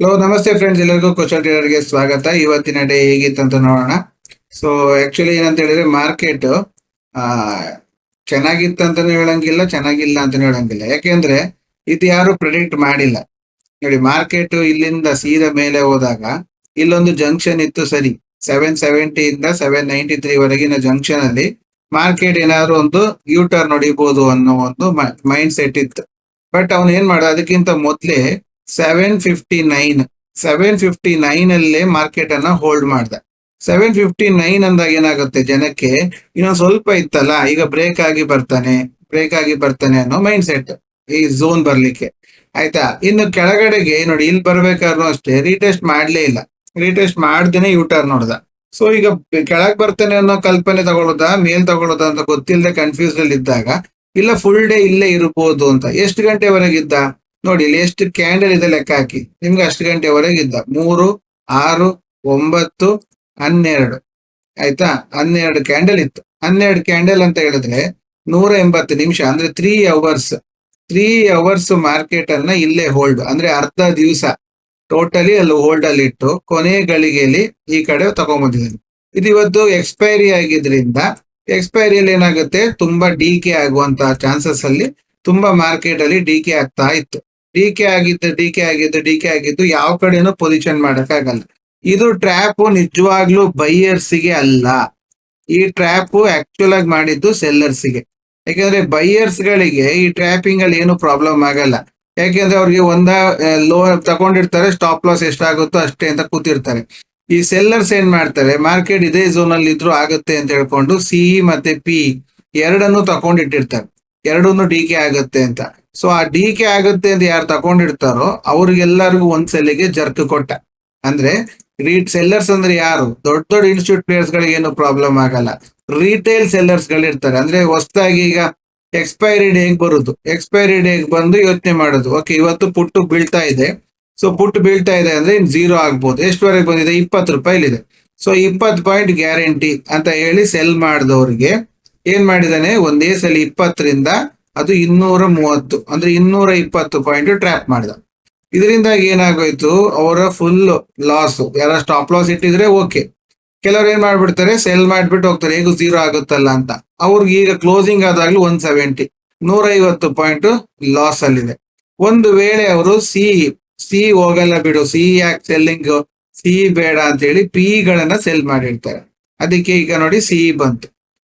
Hello ನಮಸ್ತೆ friends ಎಲ್ಲರಿಗೂ question ಟ್ರೇಡರ್ಗೆ ಸ್ವಾಗತ. ಇವತ್ತಿನ ಡೇ ಹೇಗಿತ್ತಂತ ನೋಡೋಣ. ಸೊ ಆಕ್ಚುಲಿ ಏನಂತ ಹೇಳಿದ್ರೆ ಮಾರ್ಕೆಟ್ ಚೆನ್ನಾಗಿತ್ತಂತಾನು ಹೇಳಂಗಿಲ್ಲ, ಚೆನ್ನಾಗಿಲ್ಲ ಅಂತಾನು ಹೇಳಂಗಿಲ್ಲ. ಯಾಕೆಂದ್ರೆ ಇದು ಯಾರು ಪ್ರಿಡಿಕ್ಟ್ ಮಾಡಿಲ್ಲ. ನೋಡಿ ಮಾರ್ಕೆಟ್ ಇಲ್ಲಿಂದ ಸೀದಾ ಮೇಲೆ ಹೋದಾಗ ಇಲ್ಲೊಂದು ಜಂಕ್ಷನ್ ಇತ್ತು ಸರಿ. ಸೆವೆನ್ ಸೆವೆಂಟಿ ಇಂದ ಸೆವೆನ್ ನೈಂಟಿ ತ್ರೀ ವರೆಗಿನ ಜಂಕ್ಷನ್ ಅಲ್ಲಿ ಮಾರ್ಕೆಟ್ ಏನಾದ್ರು ಒಂದು ಯೂ ಟರ್ನ್ ಹೊಡಿಬಹುದು ಅನ್ನೋ ಒಂದು ಮೈಂಡ್ ಸೆಟ್ ಇತ್ತು. ಬಟ್ ಅವನು ಏನ್ ಮಾಡ ಅದಕ್ಕಿಂತ ಮೊದ್ಲೇ seven fifty nine seven fifty nine ಅಲ್ಲೇ ಮಾರ್ಕೆಟ್ ಅನ್ನ ಹೋಲ್ಡ್ ಮಾಡ್ದೆ. ಸೆವೆನ್ ಫಿಫ್ಟಿ ನೈನ್ ಅಂದಾಗ ಏನಾಗುತ್ತೆ ಜನಕ್ಕೆ, ಇನ್ನೊಂದು ಸ್ವಲ್ಪ ಇತ್ತಲ್ಲ, ಈಗ ಬ್ರೇಕ್ ಆಗಿ ಬರ್ತಾನೆ ಬ್ರೇಕ್ ಆಗಿ ಬರ್ತಾನೆ ಅನ್ನೋ ಮೈಂಡ್ ಸೆಟ್ ಈ ಝೋನ್ ಬರ್ಲಿಕ್ಕೆ. ಆಯ್ತಾ? ಇನ್ನು ಕೆಳಗಡೆಗೆ ನೋಡಿ, ಇಲ್ಲಿ ಬರ್ಬೇಕಾದ್ರೂ ಅಷ್ಟೇ ರೀಟೆಸ್ಟ್ ಮಾಡ್ಲೇ ಇಲ್ಲ. ರೀಟೆಸ್ಟ್ ಮಾಡ್ದೇನೆ ಯೂ ಟರ್ನ್ ನೋಡ್ದ. ಸೊ ಈಗ ಕೆಳಗ್ ಬರ್ತಾನೆ ಅನ್ನೋ ಕಲ್ಪನೆ ತಗೊಳ್ಳೋದ ಮೇಲ್ ತಗೊಳ್ಳೋದ ಅಂತ ಗೊತ್ತಿಲ್ಲದೆ ಕನ್ಫ್ಯೂಸ್ ಅಲ್ಲಿ ಇದ್ದಾಗ, ಇಲ್ಲ ಫುಲ್ ಡೇ ಇಲ್ಲೇ ಇರ್ಬೋದು ಅಂತ, ಎಷ್ಟು ಗಂಟೆವರೆಗಿದ್ದ ನೋಡಿ, ಇಲ್ಲಿ ಎಷ್ಟು ಕ್ಯಾಂಡಲ್ ಇದೆ ಲೆಕ್ಕ ಹಾಕಿ. ನಿಮ್ಗೆ ಅಷ್ಟು ಗಂಟೆವರೆಗೆ ಇದ್ದ. ಮೂರು, ಆರು, ಒಂಬತ್ತು, ಹನ್ನೆರಡು. ಆಯ್ತಾ? ಹನ್ನೆರಡು ಕ್ಯಾಂಡಲ್ ಇತ್ತು. ಹನ್ನೆರಡು ಕ್ಯಾಂಡಲ್ ಅಂತ ಹೇಳಿದ್ರೆ ನೂರ ಎಂಬತ್ತು ನಿಮಿಷ, ಅಂದ್ರೆ three hours three hours market ಅನ್ನ ಇಲ್ಲೇ ಹೋಲ್ಡ್ ಅಂದ್ರೆ ಅರ್ಧ ದಿವಸ. ಟೋಟಲಿ ಅಲ್ಲಿ ಹೋಲ್ಡ್ ಅಲ್ಲಿ ಇಟ್ಟು ಕೊನೆ ಗಳಿಗೆಯಲ್ಲಿ ಈ ಕಡೆ ತಗೊಂಬಂದಿದ್ದೀನಿ. ಇದು ಇವತ್ತು ಎಕ್ಸ್ಪೈರಿ ಆಗಿದ್ರಿಂದ ಎಕ್ಸ್ಪೈರಿಯಲ್ಲಿ ಏನಾಗುತ್ತೆ? ತುಂಬಾ ಡಿ ಕೆ ಆಗುವಂತಹ ಚಾನ್ಸಸ್ ಅಲ್ಲಿ ತುಂಬಾ ಮಾರ್ಕೆಟ್ ಅಲ್ಲಿ ಡಿ ಕೆ ಆಗ್ತಾ ಇತ್ತು. ಡಿ ಕೆ ಆಗಿದ್ದು ಡಿಕೆ ಆಗಿದ್ದು ಡಿಕೆ ಆಗಿದ್ದು ಯಾವ ಕಡೆನೂ ಪೊಸಿಷನ್ ಮಾಡೋಕ್ಕಾಗಲ್ಲ ಇದು ಟ್ರ್ಯಾಪ್ ನಿಜವಾಗ್ಲೂ ಬೈಯರ್ಸಿಗೆ ಅಲ್ಲ. ಈ ಟ್ರ್ಯಾಪ್ ಆಕ್ಚುಲ್ ಆಗಿ ಮಾಡಿದ್ದು ಸೆಲ್ಲರ್ಸ್ಗೆ ಯಾಕೆಂದ್ರೆ ಬೈಯರ್ಸ್ ಗಳಿಗೆ ಈ ಟ್ರ್ಯಾಪಿಂಗ್ ಅಲ್ಲಿ ಏನು ಪ್ರಾಬ್ಲಮ್ ಆಗಲ್ಲ. ಯಾಕೆಂದ್ರೆ ಅವ್ರಿಗೆ ಒಂದ ಲೋ ತಗೊಂಡಿರ್ತಾರೆ ಸ್ಟಾಪ್ ಲಾಸ್ ಎಷ್ಟಾಗುತ್ತೋ ಅಷ್ಟೇ ಅಂತ ಕೂತಿರ್ತಾರೆ. ಈ ಸೆಲ್ಲರ್ಸ್ ಏನ್ ಮಾಡ್ತಾರೆ ಮಾರ್ಕೆಟ್ ಇದೇ ಝೋನ್ ಅಲ್ಲಿ ಇದ್ರು ಆಗುತ್ತೆ ಅಂತ ಹೇಳ್ಕೊಂಡು ಸಿ ಮತ್ತೆ ಪಿ ಎರಡನ್ನು ತಗೊಂಡಿಟ್ಟಿರ್ತಾರೆ. ಎರಡನ್ನು ಡಿ ಕೆ ಆಗುತ್ತೆ ಅಂತ. ಸೊ ಆ ಡಿ ಕೆ ಆಗುತ್ತೆ ಅಂತ ಯಾರು ತಗೊಂಡಿರ್ತಾರೋ ಅವ್ರಿಗೆಲ್ಲರಿಗೂ ಒಂದ್ ಸೆಲ್ಲಿಗೆ ಜರ್ಕ್ ಕೊಟ್ಟ. ಅಂದ್ರೆ, ರೀಟ್ ಸೆಲ್ಲರ್ಸ್ ಅಂದ್ರೆ ಯಾರು? ದೊಡ್ಡ ದೊಡ್ಡ ಇನ್ಸ್ಟಿಟ್ಯೂಟ್ ಪ್ಲೇಯರ್ಸ್ ಗಳಿಗೆ ಏನು ಪ್ರಾಬ್ಲಮ್ ಆಗಲ್ಲ. ರೀಟೇಲ್ ಸೆಲ್ಲರ್ಸ್ ಗಳಿರ್ತಾರೆ. ಅಂದ್ರೆ, ಹೊಸದಾಗಿ ಈಗ ಎಕ್ಸ್ಪೈರಿ ಡೇಗ್ ಬರುದು. ಎಕ್ಸ್ಪೈರಿ ಡೇಗ್ ಬಂದು ಯೋಚನೆ ಮಾಡೋದು. ಓಕೆ ಇವತ್ತು ಪುಟ್ಟು ಬೀಳ್ತಾ ಇದೆ. ಸೊ ಪುಟ್ಟು ಬೀಳ್ತಾ ಇದೆ ಅಂದ್ರೆ ಇನ್ ಝೀರೋ ಆಗ್ಬೋದು. ಎಷ್ಟುವರೆಗೆ ಬಂದಿದೆ? ಇಪ್ಪತ್ತು ರೂಪಾಯಿಲಿದೆ. ಸೊ ಇಪ್ಪತ್ತು ಪಾಯಿಂಟ್ ಗ್ಯಾರಂಟಿ ಅಂತ ಹೇಳಿ ಸೆಲ್ ಮಾಡಿದವ್ರಿಗೆ ಏನ್ ಮಾಡಿದಾನೆ ಒಂದೇ ಸಲ ಇಪ್ಪತ್ತರಿಂದ ಅದು ಇನ್ನೂರ ಮೂವತ್ತು. ಅಂದ್ರೆ ಇನ್ನೂರ ಇಪ್ಪತ್ತು ಪಾಯಿಂಟ್ ಟ್ರ್ಯಾಪ್ ಮಾಡಿದ. ಇದರಿಂದಾಗಿ ಏನಾಗೋಯ್ತು? ಅವರ ಫುಲ್ ಲಾಸ್ ಯಾರ ಸ್ಟಾಪ್ ಲಾಸ್ ಇಟ್ಟಿದ್ರೆ ಓಕೆ ಕೆಲವ್ರು ಏನ್ ಮಾಡ್ಬಿಡ್ತಾರೆ? ಸೆಲ್ ಮಾಡ್ಬಿಟ್ಟು ಹೋಗ್ತಾರೆ. ಹೇಗೂ ಝೀರೋ ಆಗುತ್ತಲ್ಲ ಅಂತ. ಅವ್ರಿಗೆ ಈಗ ಕ್ಲೋಸಿಂಗ್ ಆದಾಗ್ಲೂ ಒನ್ ಸೆವೆಂಟಿ ನೂರ ಐವತ್ತು ಪಾಯಿಂಟ್ ಲಾಸ್ ಅಲ್ಲಿದೆ. ಒಂದು ವೇಳೆ ಅವರು ಸಿ ಸಿ ಹೋಗಲ್ಲ ಬಿಡು. ಸಿ ಯಾಕೆ ಸೆಲ್ಲಿಂಗ್ ಸಿ ಬೇಡ ಅಂತ ಹೇಳಿ ಪಿ ಗಳನ್ನ ಸೆಲ್ ಮಾಡಿರ್ತಾರೆ. ಅದಕ್ಕೆ ಈಗ ನೋಡಿ ಸಿ ಬಂತು.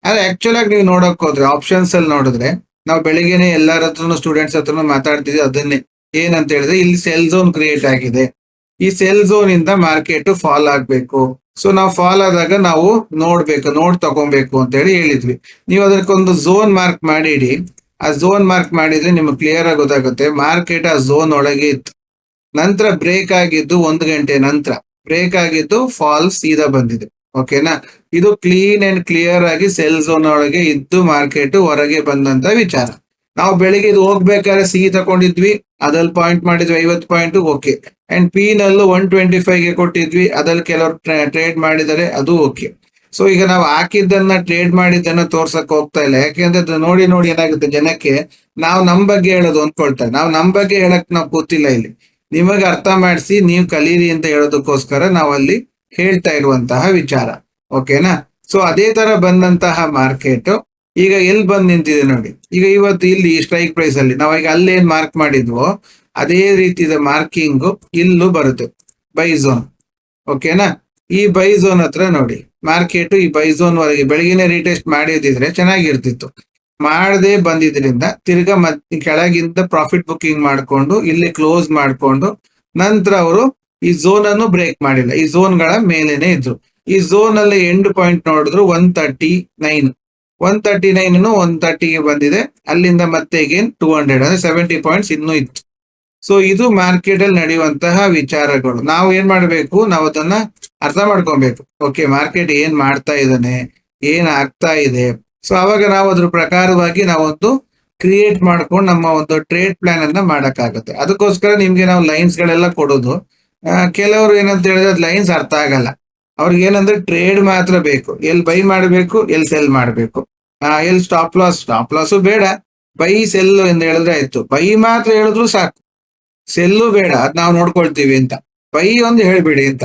ಆದ್ರೆ ಆಕ್ಚುಲ್ ಆಗಿ ನೀವು ನೋಡಕ್ ಹೋದ್ರೆ ಆಪ್ಷನ್ಸ್ ಅಲ್ಲಿ ನೋಡಿದ್ರೆ, ನಾವು ಬೆಳಿಗ್ಗೆನೆ ಎಲ್ಲರ ಹತ್ರನು ಸ್ಟೂಡೆಂಟ್ಸ್ ಹತ್ರನು ಮಾತಾಡ್ತಿದ್ವಿ, ಅದನ್ನೇ. ಏನಂತ ಹೇಳಿದ್ರೆ, ಇಲ್ಲಿ ಸೆಲ್ ಝೋನ್ ಕ್ರಿಯೇಟ್ ಆಗಿದೆ. ಈ ಸೆಲ್ ಝೋನ್ ಇಂದ ಮಾರ್ಕೆಟ್ ಫಾಲ್ ಆಗ್ಬೇಕು. ಸೊ ನಾವು ಫಾಲ್ ಆದಾಗ ನಾವು ನೋಡ್ಬೇಕು ನೋಡ್ ತಗೊಬೇಕು ಅಂತ ಹೇಳಿ ಹೇಳಿದ್ವಿ. ನೀವು ಅದಕ್ಕೊಂದು ಝೋನ್ ಮಾರ್ಕ್ ಮಾಡಿಡಿ. ಆ ಝೋನ್ ಮಾರ್ಕ್ ಮಾಡಿದ್ರೆ ನಿಮ್ಗೆ ಕ್ಲಿಯರ್ ಆಗಿ ಗೊತ್ತಾಗುತ್ತೆ ಮಾರ್ಕೆಟ್ ಆ ಝೋನ್ ಒಳಗೆ ಇತ್ತು. ನಂತರ ಬ್ರೇಕ್ ಆಗಿದ್ದು ಒಂದು ಗಂಟೆ ನಂತರ. ಬ್ರೇಕ್ ಆಗಿದ್ದು ಫಾಲ್ ಸೀದಾ ಬಂದಿದೆ. ಓಕೆನಾ? ಇದು ಕ್ಲೀನ್ ಅಂಡ್ ಕ್ಲಿಯರ್ ಆಗಿ ಸೆಲ್ ಝೋನ್ ಒಳಗೆ ಇದ್ದು ಮಾರ್ಕೆಟ್ ಹೊರಗೆ ಬಂದಂತ ವಿಚಾರ. ನಾವು ಬೆಳಿಗ್ಗೆ ಇದು ಹೋಗ್ಬೇಕಾದ್ರೆ ಸಿ ತಗೊಂಡಿದ್ವಿ, ಅದ್ರಲ್ಲಿ ಪಾಯಿಂಟ್ ಮಾಡಿದ್ವಿ ಐವತ್ತು ಪಾಯಿಂಟ್ ಓಕೆ ಅಂಡ್ ಪಿ ನಲ್ಲೂ ಒನ್ ಟ್ವೆಂಟಿ ಫೈವ್ಗೆ ಕೊಟ್ಟಿದ್ವಿ, ಅದ್ರಲ್ಲಿ ಕೆಲವರು ಟ್ರೇಡ್ ಮಾಡಿದರೆ ಅದು ಓಕೆ ಸೊ ಈಗ ನಾವು ಹಾಕಿದ್ದನ್ನ ಟ್ರೇಡ್ ಮಾಡಿದ್ದನ್ನ ತೋರ್ಸಕ್ ಹೋಗ್ತಾ ಇಲ್ಲ. ಯಾಕೆಂದ್ರೆ ಅದು ನೋಡಿ ನೋಡಿ ಏನಾಗುತ್ತೆ ಜನಕ್ಕೆ, ನಾವು ನಮ್ ಬಗ್ಗೆ ಹೇಳೋದು ಅಂದ್ಕೊಳ್ತಾರೆ ನಾವು ನಮ್ ಬಗ್ಗೆ ಹೇಳಕ್ ನಾವು ಗೊತ್ತಿಲ್ಲ ಇಲ್ಲಿ. ನಿಮಗೆ ಅರ್ಥ ಮಾಡಿಸಿ, ನೀವು ಕಲೀರಿ ಅಂತ ಹೇಳೋದಕ್ಕೋಸ್ಕರ ನಾವು ಅಲ್ಲಿ ಹೇಳ್ತಾ ಇರುವಂತಹ ವಿಚಾರ, ಓಕೆನಾ? ಸೊ ಅದೇ ತರ ಬಂದಂತಹ ಮಾರ್ಕೆಟ್. ಈಗ ಎಲ್ಲಿ ಬಂದ್ ನಿಂತಿದೆ ನೋಡಿ. ಈಗ ಇವತ್ತು ಇಲ್ಲಿ ಸ್ಟ್ರೈಕ್ ಪ್ರೈಸ್ ಅಲ್ಲಿ ನಾವು ಈಗ ಅಲ್ಲೇನ್ ಮಾರ್ಕ್ ಮಾಡಿದ್ವೋ, ಅದೇ ರೀತಿಯ ಮಾರ್ಕಿಂಗ್ ಇಲ್ಲೂ ಬರುತ್ತೆ. ಬೈ ಝೋನ್ ಓಕೆನಾ? ಈ ಬೈ ಝೋನ್ ಹತ್ರ ನೋಡಿ. ಮಾರ್ಕೆಟ್ ಈ ಬೈ ಝೋನ್ ವರೆಗೆ ಬೆಳಗಿನ ರೀಟೆಸ್ಟ್ ಮಾಡಿದಿದ್ರೆ ಚೆನ್ನಾಗಿರ್ತಿತ್ತು. ಮಾಡದೆ ಬಂದಿದ್ರಿಂದ ತಿರ್ಗಾ ಮತ್ ಕೆಳಗಿಂದ ಪ್ರಾಫಿಟ್ ಬುಕ್ಕಿಂಗ್ ಮಾಡಿಕೊಂಡು, ಇಲ್ಲಿ ಕ್ಲೋಸ್ ಮಾಡಿಕೊಂಡು, ನಂತರ ಅವರು ಈ ಝೋನ್ ಅನ್ನು ಬ್ರೇಕ್ ಮಾಡಿಲ್ಲ. ಈ ಝೋನ್ಗಳ ಮೇಲೇನೆ ಇದ್ರು. ಈ ಝೋನ್ ಅಲ್ಲಿ ಎಂಡ್ ಪಾಯಿಂಟ್ ನೋಡಿದ್ರು one thirty nine one thirty nine one ತರ್ಟಿಗೆ ಬಂದಿದೆ. ಅಲ್ಲಿಂದ ಮತ್ತೆ ಅಗೇನ್ ಟೂ ಹಂಡ್ರೆಡ್ ಅಂದ್ರೆ ಸೆವೆಂಟಿ ಪಾಯಿಂಟ್ಸ್ ಇನ್ನೂ ಇತ್ತು. ಸೊ ಇದು ಮಾರ್ಕೆಟ್ ಅಲ್ಲಿ ನಡೆಯುವಂತಹ ವಿಚಾರಗಳು. ನಾವು ಏನ್ ಮಾಡ್ಬೇಕು? ನಾವು ಅದನ್ನ ಅರ್ಥ ಮಾಡ್ಕೊಬೇಕು. ಓಕೆ ಮಾರ್ಕೆಟ್ ಏನ್ ಮಾಡ್ತಾ ಇದ್ದಾನೆ? ಏನ್ ಆಗ್ತಾ ಇದೆ? ಸೊ ಅವಾಗ ನಾವು ಅದ್ರ ಪ್ರಕಾರವಾಗಿ ನಾವೊಂದು ಕ್ರಿಯೇಟ್ ಮಾಡ್ಕೊಂಡು ನಮ್ಮ ಒಂದು ಟ್ರೇಡ್ ಪ್ಲಾನ್ ಅನ್ನ ಮಾಡಕ್ಕಾಗುತ್ತೆ. ಅದಕ್ಕೋಸ್ಕರ ನಿಮ್ಗೆ ನಾವು ಲೈನ್ಸ್ ಗಳೆಲ್ಲ ಕೊಡೋದು. ಕೆಲವರು ಏನಂತ ಹೇಳಿದ್ರೆ ಲೈನ್ಸ್ ಅರ್ಥ ಆಗಲ್ಲ. ಅವ್ರಿಗೆ ಏನಂದ್ರೆ ಟ್ರೇಡ್ ಮಾತ್ರ ಬೇಕು. ಎಲ್ಲಿ ಬೈ ಮಾಡಬೇಕು ಎಲ್ಲಿ ಸೆಲ್ ಮಾಡಬೇಕು. ಎಲ್ಲಿ ಸ್ಟಾಪ್ ಲಾಸ್ ಸ್ಟಾಪ್ ಲಾಸು ಬೇಡ. ಬೈ ಸೆಲ್ ಎಂದು ಹೇಳಿದ್ರೆ ಆಯ್ತು. ಬೈ ಮಾತ್ರ ಹೇಳಿದ್ರು ಸಾಕು. ಸೆಲ್ಲು ಬೇಡ. ಅದ್ ನಾವು ನೋಡ್ಕೊಳ್ತೀವಿ ಅಂತ. ಬೈ ಒಂದು ಹೇಳ್ಬಿಡಿ ಅಂತ.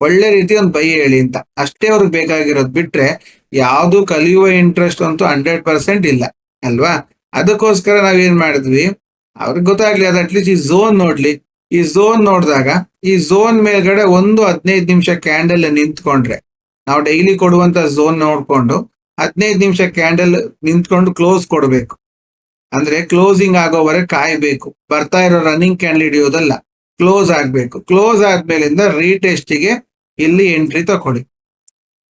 ಒಳ್ಳೆ ರೀತಿ ಒಂದು ಬೈ ಹೇಳಿ ಅಂತ. ಅಷ್ಟೇ ಅವ್ರಿಗೆ ಬೇಕಾಗಿರೋದು ಬಿಟ್ರೆ ಯಾವುದು ಕಲಿಯುವ ಇಂಟ್ರೆಸ್ಟ್ ಅಂತೂ ಹಂಡ್ರೆಡ್ ಪರ್ಸೆಂಟ್ ಇಲ್ಲ. ಅಲ್ವಾ? ಅದಕ್ಕೋಸ್ಕರ ನಾವೇನ್ ಮಾಡಿದ್ವಿ? ಅವ್ರಿಗೆ ಗೊತ್ತಾಗ್ಲಿ, ಅದು ಅಟ್ಲೀಸ್ಟ್ ಈ ಝೋನ್ ನೋಡ್ಲಿ. ಈ ಝೋನ್ ನೋಡಿದಾಗ, ಈ ಝೋನ್ ಮೇಲ್ಗಡೆ ಒಂದು ಹದಿನೈದು ನಿಮಿಷ ಕ್ಯಾಂಡಲ್ ನಿಂತ್ಕೊಂಡ್ರೆ, ನಾವು ಡೈಲಿ ಕೊಡುವಂತ ಝೋನ್ ನೋಡ್ಕೊಂಡು, ಹದಿನೈದು ನಿಮಿಷ ಕ್ಯಾಂಡಲ್ ನಿಂತ್ಕೊಂಡು ಕ್ಲೋಸ್ ಕೊಡಬೇಕು. ಅಂದ್ರೆ ಕ್ಲೋಸಿಂಗ್ ಆಗೋವರೆಗೆ ಕಾಯಬೇಕು. ಬರ್ತಾ ಇರೋ ರನ್ನಿಂಗ್ ಕ್ಯಾಂಡಲ್ ಹಿಡಿಯೋದಲ್ಲ ಕ್ಲೋಸ್ ಆಗ್ಬೇಕು. ಕ್ಲೋಸ್ ಆದ್ಮೇಲಿಂದ ರೀಟೆಸ್ಟಿಗೆ ಇಲ್ಲಿ ಎಂಟ್ರಿ ತಕೊಳ್ಳಿ.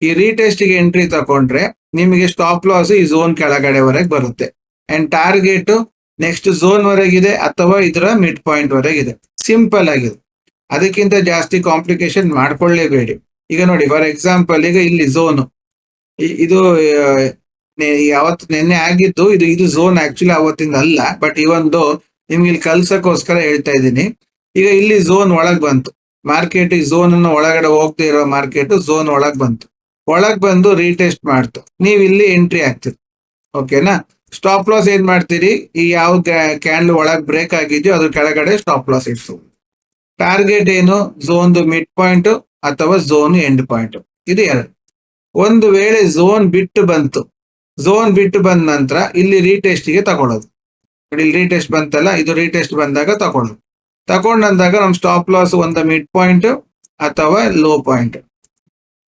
ಈ ರೀಟೆಸ್ಟಿಗೆ ಎಂಟ್ರಿ ತಕೊಂಡ್ರೆ, ನಿಮಗೆ ಸ್ಟಾಪ್ ಲಾಸ್ ಈ ಝೋನ್ ಕೆಳಗಡೆವರೆಗೆ ಬರುತ್ತೆ. ಅಂಡ್ ಟಾರ್ಗೆಟ್ ನೆಕ್ಸ್ಟ್ ಝೋನ್ ವರೆಗಿದೆ ಅಥವಾ ಇದರ ಮಿಡ್ ಪಾಯಿಂಟ್ ವರೆಗಿದೆ ಸಿಂಪಲ್ ಆಗಿದೆ. ಅದಕ್ಕಿಂತ ಜಾಸ್ತಿ ಕಾಂಪ್ಲಿಕೇಶನ್ ಮಾಡ್ಕೊಳ್ಳೇಬೇಡಿ. ಈಗ ನೋಡಿ ಫಾರ್ ಎಕ್ಸಾಂಪಲ್ ಈಗ ಇಲ್ಲಿ ಝೋನು ಇದು ಯಾವತ್ತು ನಿನ್ನೆ ಆಗಿದ್ದು, ಇದು ಇದು ಝೋನ್ ಆಕ್ಚುಲಿ ಅವತ್ತಿಂದ ಅಲ್ಲ ಬಟ್ ಈ ಒಂದು ನಿಮ್ಗೆ ಇಲ್ಲಿ ಕಲ್ಸಕ್ಕೋಸ್ಕರ ಹೇಳ್ತಾ ಇದ್ದೀನಿ. ಈಗ ಇಲ್ಲಿ ಝೋನ್ ಒಳಗ್ ಬಂತು. ಮಾರ್ಕೆಟ್ ಈ ಝೋನ್ ಅನ್ನು ಒಳಗಡೆ ಹೋಗ್ತಾ ಇರೋ ಮಾರ್ಕೆಟ್ ಝೋನ್ ಒಳಗ್ ಬಂತು. ಒಳಗ್ ಬಂದು ರೀಟೆಸ್ಟ್ ಮಾಡ್ತು. ನೀವು ಇಲ್ಲಿ ಎಂಟ್ರಿ ಆಗ್ತೀರಿ ಓಕೆನಾ ಸ್ಟಾಪ್ ಲಾಸ್ ಏನ್ ಮಾಡ್ತೀರಿ? ಈ ಯಾವ ಕ್ಯಾಂಡಲ್ ಒಳಗ್ ಬ್ರೇಕ್ ಆಗಿದೆಯೋ ಅದ್ರ ಕೆಳಗಡೆ ಸ್ಟಾಪ್ ಲಾಸ್ ಇಡ್ತು ಟಾರ್ಗೆಟ್ ಏನು? ಝೋನ್ ಮಿಡ್ ಪಾಯಿಂಟ್ ಅಥವಾ ಝೋನ್ ಎಂಡ್ ಪಾಯಿಂಟ್ ಇದು ಎರಡು. ಒಂದು ವೇಳೆ ಝೋನ್ ಬಿಟ್ಟು ಬಂತು. ಝೋನ್ ಬಿಟ್ಟು ಬಂದ ನಂತರ ಇಲ್ಲಿ ರೀಟೆಸ್ಟ್ಗೆ ತಗೊಳ್ಳೋದು. ಇಲ್ಲಿ ರೀಟೆಸ್ಟ್ ಬಂತಲ್ಲ, ಇದು ರೀಟೆಸ್ಟ್ ಬಂದಾಗ ತಗೊಳ್ಳೋದು. ತಗೊಂಡಂದಾಗ ನಮ್ಮ ಸ್ಟಾಪ್ ಲಾಸ್ ಒಂದು ಮಿಡ್ ಪಾಯಿಂಟ್ ಅಥವಾ low point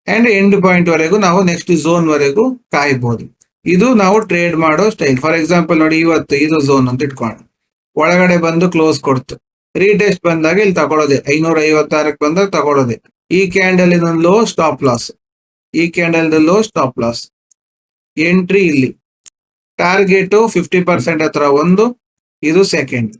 and end point ವರೆಗೂ ನಾವು ನೆಕ್ಸ್ಟ್ ಝೋನ್ ವರೆಗೂ ಕಾಯ್ಬೋದು. ಇದು ನಾವು ಟ್ರೇಡ್ ಮಾಡೋ ಸ್ಟೈಲ್ ಫಾರ್ ಎಕ್ಸಾಂಪಲ್ ನೋಡಿ ಇವತ್ತು ಇದು ಝೋನ್ ಅಂತ ಇಟ್ಕೊಂಡು. ಒಳಗಡೆ ಬಂದು ಕ್ಲೋಸ್ ಕೊಡ್ತು. ರೀಟೆಸ್ಟ್ ಬಂದಾಗ ಇಲ್ಲಿ ತಗೊಳ್ಳೋದೆ. ಐನೂರ ಐವತ್ತಾರಕ್ಕೆ ಬಂದಾಗ ತಗೊಳ್ಳೋದೆ. ಈ ಕ್ಯಾಂಡಲ್ ಇದೊಂದು ಲೋ ಸ್ಟಾಪ್ ಲಾಸ್ ಈ candle low stop loss entry ಇಲ್ಲಿ. ಟಾರ್ಗೆಟ್ ಫಿಫ್ಟಿ ಪರ್ಸೆಂಟ್ ಹತ್ರ ಒಂದು, ಇದು ಸೆಕೆಂಡ್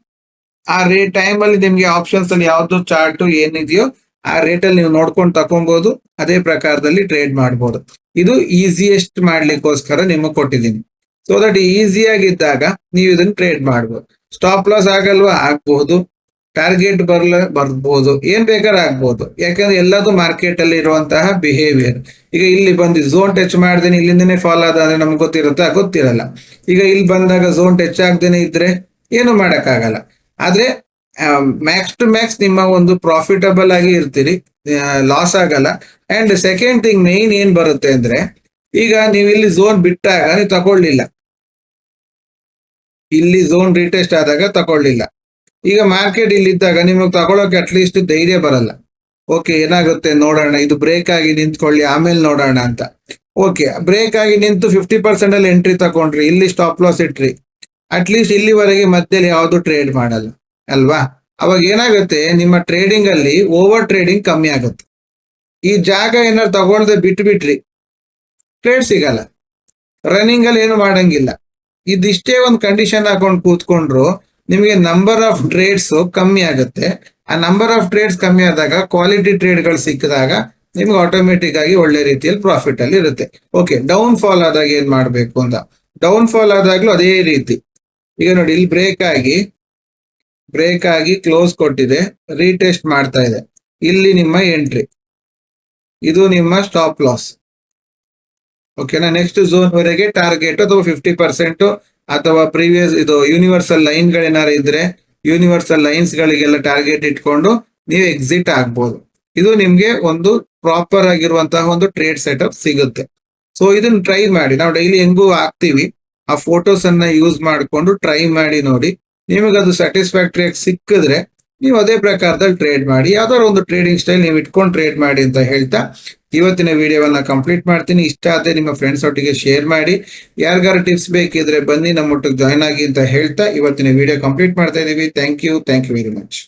ಆ ರೇಟ್ ಟೈಮ್ ಅಲ್ಲಿ ನಿಮ್ಗೆ ಆಪ್ಷನ್ಸ್ ಅಲ್ಲಿ ಯಾವ್ದು ಚಾರ್ಟ್ ಏನಿದೆಯೋ, ಆ ರೇಟ್ ಅಲ್ಲಿ ನೀವು ನೋಡ್ಕೊಂಡು ತಕೊಬಹುದು ಅದೇ ಪ್ರಕಾರದಲ್ಲಿ ಟ್ರೇಡ್ ಮಾಡಬಹುದು ಇದು ಈಸಿಯೆಸ್ಟ್ ಮಾಡ್ಲಿಕ್ಕೋಸ್ಕರ ನಿಮಗೆ ಕೊಟ್ಟಿದ್ದೀನಿ. ಸೊ ದಟ್ ಈಸಿಯಾಗಿದ್ದಾಗ ನೀವು ಇದನ್ನ ಟ್ರೇಡ್ ಮಾಡ್ಬೋದು. ಸ್ಟಾಪ್ ಲಾಸ್ ಆಗಲ್ವಾ? ಆಗ್ಬಹುದು ಟಾರ್ಗೆಟ್ ಬರ್ಲ, ಬರ್ಬೋದು. ಏನ್ ಬೇಕಾದ್ರೆ ಆಗ್ಬಹುದು ಯಾಕಂದ್ರೆ ಎಲ್ಲದು ಮಾರ್ಕೆಟ್ ಅಲ್ಲಿ ಇರುವಂತಹ ಬಿಹೇವಿಯರ್ ಈಗ ಇಲ್ಲಿ ಬಂದು ಝೋನ್ ಟಚ್ ಮಾಡ್ದೇನೆ, ಇಲ್ಲಿಂದನೇ ಫಾಲ್ ಆದ ಅಂದ್ರೆ ನಮ್ಗೆ ಗೊತ್ತಿರುತ್ತಾ? ಗೊತ್ತಿರಲ್ಲ. ಈಗ ಇಲ್ಲಿ ಬಂದಾಗ ಝೋನ್ ಟಚ್ ಆಗ್ದೇನೆ ಇದ್ರೆ ಏನು ಮಾಡಕ್ಕಾಗಲ್ಲ. ಆದ್ರೆ ಮ್ಯಾಕ್ಸ್ ಟು ಮ್ಯಾಕ್ಸ್ ನಿಮ್ಮ ಒಂದು ಪ್ರಾಫಿಟಬಲ್ ಆಗಿ ಇರ್ತೀರಿ. ಲಾಸ್ ಆಗಲ್ಲ. ಅಂಡ್ ಸೆಕೆಂಡ್ ಥಿಂಗ್ ಮೇನ್ ಏನ್ ಬರುತ್ತೆ ಅಂದ್ರೆ, ಈಗ ನೀವು ಇಲ್ಲಿ ಝೋನ್ ಬಿಟ್ಟಾಗ ನೀವು ತಗೊಳ್ಳಿಲ್ಲ. ಇಲ್ಲಿ ಝೋನ್ ರಿಟೆಸ್ಟ್ ಆದಾಗ ತಗೊಳ್ಳಿಲ್ಲ. ಈಗ ಮಾರ್ಕೆಟ್ ಇಲ್ಲಿ ಇದ್ದಾಗ ನಿಮಗೆ ತಗೊಳಕ್ಕೆ ಅಟ್ಲೀಸ್ಟ್ ಧೈರ್ಯ ಬರಲ್ಲ. ಓಕೆ ಏನಾಗುತ್ತೆ ನೋಡೋಣ, ಇದು ಬ್ರೇಕ್ ಆಗಿ ನಿಂತ್ಕೊಳ್ಳಿ, ಆಮೇಲೆ ನೋಡೋಣ ಅಂತ. ಓಕೆ ಬ್ರೇಕ್ ಆಗಿ ನಿಂತು ಫಿಫ್ಟಿ ಪರ್ಸೆಂಟ್ ಅಲ್ಲಿ ಎಂಟ್ರಿ ತಗೊಂಡ್ರಿ, ಇಲ್ಲಿ ಸ್ಟಾಪ್ ಲಾಸ್ ಇಟ್ರಿ. ಅಟ್ಲೀಸ್ಟ್ ಇಲ್ಲಿವರೆಗೆ ಮಧ್ಯದಲ್ಲಿ ಯಾವುದು ಟ್ರೇಡ್ ಮಾಡಲ್ಲ. ಅಲ್ವಾ? ಅವಾಗ ಏನಾಗುತ್ತೆ? ನಿಮ್ಮ ಟ್ರೇಡಿಂಗ್ ಅಲ್ಲಿ ಓವರ್ ಟ್ರೇಡಿಂಗ್ ಕಮ್ಮಿ ಆಗುತ್ತೆ. ಈ ಜಾಗ ಏನಾರು ತಗೊಳ್ದೆ ಬಿಟ್ಬಿಟ್ರಿ. ಟ್ರೇಡ್ ಸಿಗಲ್ಲ. ರನ್ನಿಂಗ್ ಅಲ್ಲಿ ಏನು ಮಾಡಂಗಿಲ್ಲ. ಇದಿಷ್ಟೇ ಒಂದು ಕಂಡೀಷನ್ ಹಾಕೊಂಡು ಕೂತ್ಕೊಂಡ್ರು ನಿಮಗೆ ನಂಬರ್ ಆಫ್ ಟ್ರೇಡ್ಸ್ ಕಮ್ಮಿ ಆಗುತ್ತೆ. ಆ ನಂಬರ್ ಆಫ್ ಟ್ರೇಡ್ಸ್ ಕಮ್ಮಿ ಆದಾಗ ಕ್ವಾಲಿಟಿ ಟ್ರೇಡ್ಗಳು ಸಿಕ್ಕಿದಾಗ ನಿಮ್ಗೆ ಆಟೋಮೆಟಿಕ್ ಆಗಿ ಒಳ್ಳೆ ರೀತಿಯಲ್ಲಿ ಪ್ರಾಫಿಟ್ ಅಲ್ಲಿ ಇರುತ್ತೆ. ಓಕೆ ಡೌನ್ ಫಾಲ್ ಆದಾಗ ಏನ್ ಮಾಡ್ಬೇಕು ಅಂತ. ಡೌನ್ ಫಾಲ್ ಆದಾಗ್ಲೂ ಅದೇ ರೀತಿ. ಈಗ ನೋಡಿ, ಇಲ್ಲಿ ಬ್ರೇಕ್ ಆಗಿ ಬ್ರೇಕ್ ಆಗಿ ಕ್ಲೋಸ್ ಕೊಟ್ಟಿದೆ ರೀಟೆಸ್ಟ್ ಮಾಡ್ತಾ ಇದೆ. ಇಲ್ಲಿ ನಿಮ್ಮ ಎಂಟ್ರಿ ಇದು ನಿಮ್ಮ ಸ್ಟಾಪ್ ಲಾಸ್ ಓಕೆನಾ ನೆಕ್ಸ್ಟ್ ಝೋನ್ ವರೆಗೆ ಟಾರ್ಗೆಟ್ ಅಥವಾ ಫಿಫ್ಟಿ ಪರ್ಸೆಂಟ್ ಅಥವಾ ಪ್ರೀವಿಯಸ್ ಇದು ಯೂನಿವರ್ಸಲ್ ಲೈನ್ ಗಳೇನಾರು ಇದ್ರೆ ಯೂನಿವರ್ಸಲ್ ಲೈನ್ಸ್ ಗಳಿಗೆಲ್ಲ ಟಾರ್ಗೆಟ್ ಇಟ್ಕೊಂಡು ನೀವು ಎಕ್ಸಿಟ್ ಆಗ್ಬೋದು. ಇದು ನಿಮ್ಗೆ ಒಂದು ಪ್ರಾಪರ್ ಆಗಿರುವಂತಹ ಒಂದು ಟ್ರೇಡ್ ಸೆಟಪ್ ಸಿಗುತ್ತೆ. ಸೊ ಇದನ್ನ ಟ್ರೈ ಮಾಡಿ. ನಾವು ಡೈಲಿ ಹೆಂಗೂ ಹಾಕ್ತಿವಿ, ಆ ಫೋಟೋಸ್ ಅನ್ನ ಯೂಸ್ ಮಾಡಿಕೊಂಡು ಟ್ರೈ ಮಾಡಿ ನೋಡಿ. ನಿಮಗೆ ಅದು ಸ್ಯಾಟಿಸ್ಫ್ಯಾಕ್ಟರಿ ಆಗಿ ಸಿಕ್ಕಿದ್ರೆ ನೀವು ಅದೇ ಪ್ರಕಾರದಲ್ಲಿ ಟ್ರೇಡ್ ಮಾಡಿ, ಯಾವ್ದಾದ್ರು ಒಂದು ಟ್ರೇಡಿಂಗ್ ಸ್ಟೈಲ್ ನೀವು ಇಟ್ಕೊಂಡು ಟ್ರೇಡ್ ಮಾಡಿ ಅಂತ ಹೇಳ್ತಾ ಇವತ್ತಿನ ವಿಡಿಯೋವನ್ನ ಕಂಪ್ಲೀಟ್ ಮಾಡ್ತೀನಿ. ಇಷ್ಟ ಆದರೆ ನಿಮ್ಮ ಫ್ರೆಂಡ್ಸ್ ಒಟ್ಟಿಗೆ ಶೇರ್ ಮಾಡಿ. ಯಾರಿಗಾರು ಟಿಪ್ಸ್ ಬೇಕಿದ್ರೆ ಬನ್ನಿ ನಮ್ಮ ಒಟ್ಟಿಗೆ ಜಾಯ್ನ್ ಆಗಿ ಅಂತ ಹೇಳ್ತಾ ಇವತ್ತಿನ ವಿಡಿಯೋ ಕಂಪ್ಲೀಟ್ ಮಾಡ್ತಾ ಇದ್ದೀವಿ thank you thank you very much